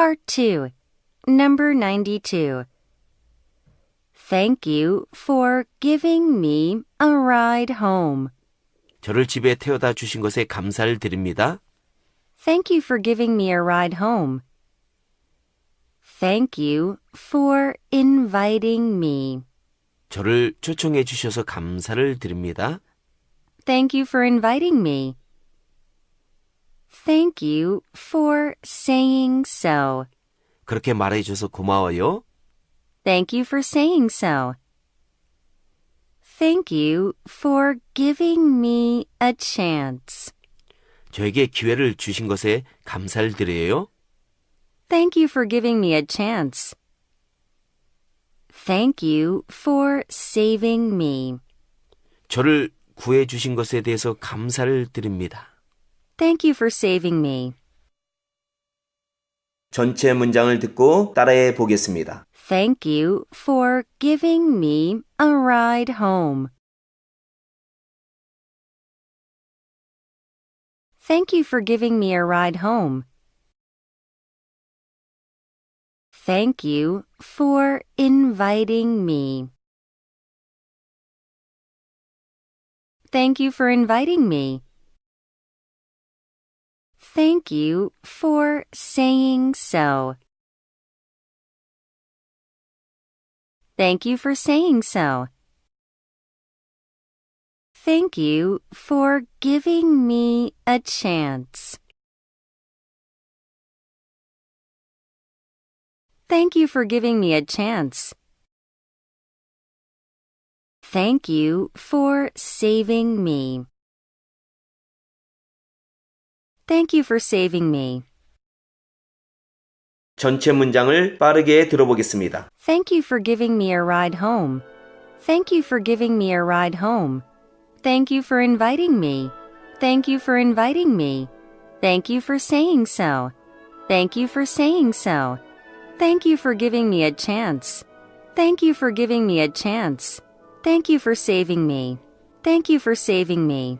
Part 2, Number 92. Thank you for giving me a ride home. 저를 집에 태워다 주신 것에 감사를 드립니다. Thank you for giving me a ride home. Thank you for inviting me. 저를 초청해 주셔서 감사를 드립니다. Thank you for inviting me. Thank you for saying so. 그렇게 말해 주셔서 고마워요. Thank you for saying so. Thank you for giving me a chance. 저에게 기회를 주신 것에 감사를 드려요. Thank you for giving me a chance. Thank you for saving me. 저를 구해 주신 것에 대해서 감사를 드립니다. Thank you for saving me. 전체 문장을 듣고 따라해 보겠습니다. Thank you for giving me a ride home. Thank you for giving me a ride home. Thank you for inviting me. Thank you for inviting me. Thank you for saying so. Thank you for saying so. Thank you for giving me a chance. Thank you for giving me a chance. Thank you for saving me. Thank you for saving me. 전체 문장을 빠르게 들어보겠습니다. Thank you for giving me a ride home. Thank you for giving me a ride home. Thank you for inviting me. Thank you for inviting me. Thank you for saying so. Thank you for saying so. Thank you for giving me a chance. Thank you for giving me a chance. Thank you for saving me. Thank you for saving me.